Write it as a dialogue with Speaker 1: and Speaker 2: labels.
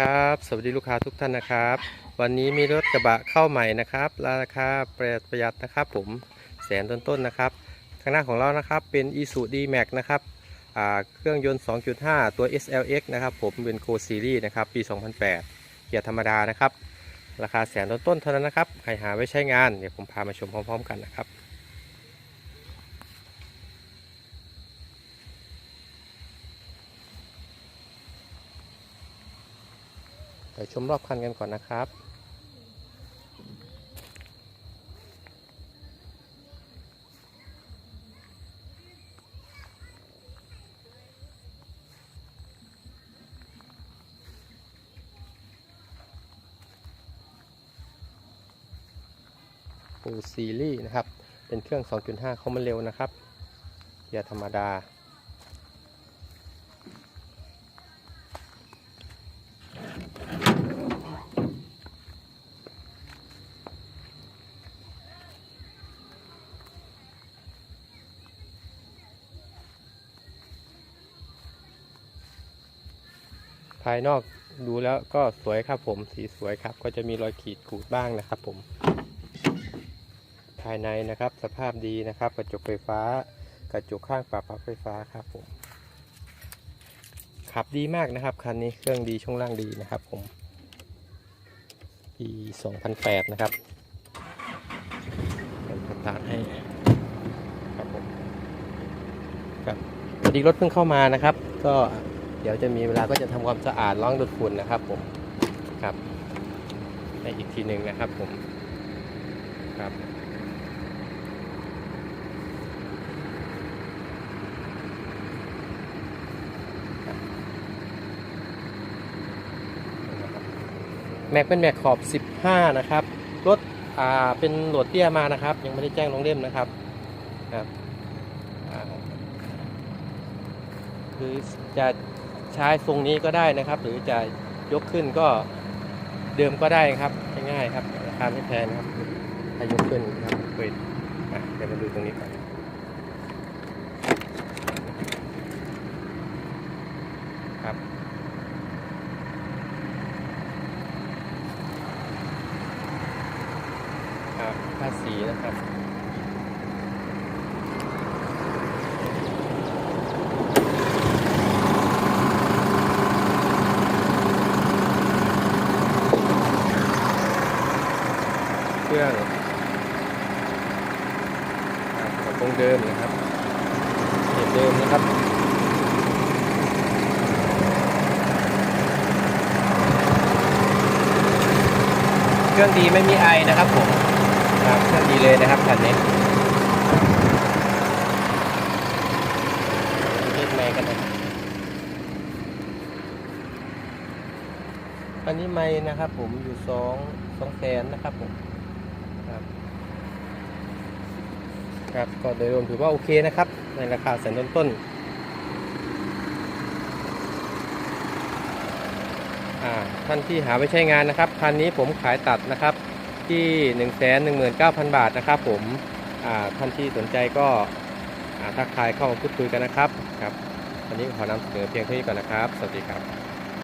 Speaker 1: ครับ สวัสดีลูกค้าทุกท่านนะครับ วันนี้มีรถกระบะเข้าใหม่นะครับ ราคาประหยัดประหยัดนะครับ ผมแสนต้นๆนนะครับข้างหน้าของเรานะครับเป็น i s u d m a x นะครับเครื่องยนต์ 2.5 ตัว SLX นะครับ ผมเป็น Go Series นะครับ ปี 2008 เกียร์ธรรมดานะครับ ราคาแสนต้นๆเท่านั้นนะครับ ใครหาไว้ใช้งานเดี๋ยวผมพามาชมพร้อม ๆ กันนะครับ ดี๋ยวชมรอบคันกันก่อนนะครับฟูซีรีส์นะครับ เป็นเครื่อง 2.5เขามันเร็วนะครับเกียร์ธรรมดา ภายนอกดูแล้วก็สวยครับผมสีสวยครับ ก็จะมีรอยขีดขูดบ้างนะครับผม ภายในนะครับสภาพดีนะครับ กระจกไฟฟ้ากระจกข้างปรับพับไฟฟ้าครับผม ขับดีมากนะครับคันนี้เครื่องดีช่วงล่างดีนะครับผมปี2008 นะครับผมสตาร์ทให้ครับผมครับพอดีรถเพิ่งเข้ามานะครับ ก็ เดี๋ยวจะมีเวลาก็จะทำความสะอาดล้างดูดฝุ่นนะครับผมครับให้อีกทีหนึ่งนะครับผมครับแม็กเป็นแม็กขอบ 15 นะครับ รถอ่าเป็นโหลดเตี้ยมานะครับ ยังไม่ได้แจ้งลงเล่มนะครับครับคือจะ ใช้ทรงนี้ก็ได้นะครับ หรือจะยกขึ้นก็เดิมก็ได้ครับง่ายๆครับราคาไม่แพงครับถ้ายกขึ้นครับเปิดอะเดี๋ยวมาดูตรงนี้ก่อนครับครับภาษีนะครับ เครื่องครับกระโปรงเดิมนะครับเห็นเดิมนะครับเครื่องดีไม่มีไอนะครับผมครับเครื่องดีเลยนะครับคันนี้เล่นไมกันนะอันนี้ไม้นะครับผมอยู่สองสองแสนนะครับผม ครับครับก็โดยรวมถือว่าโอเคนะครับ ในราคาแสนต้นๆอ่าท่านที่หาไว้ใช้งานนะครับคันนี้ผมขายตัดนะครับที่ 1 1 9 0 0 0 บาทนะครับ ผมอ่าท่านที่สนใจก็อ่าทักทายเข้ามาพูดคุยกันนะครับครับวันนี้ขอนำเสนอเพียงเท่านี้ก่อนนะครับ สวัสดีครับ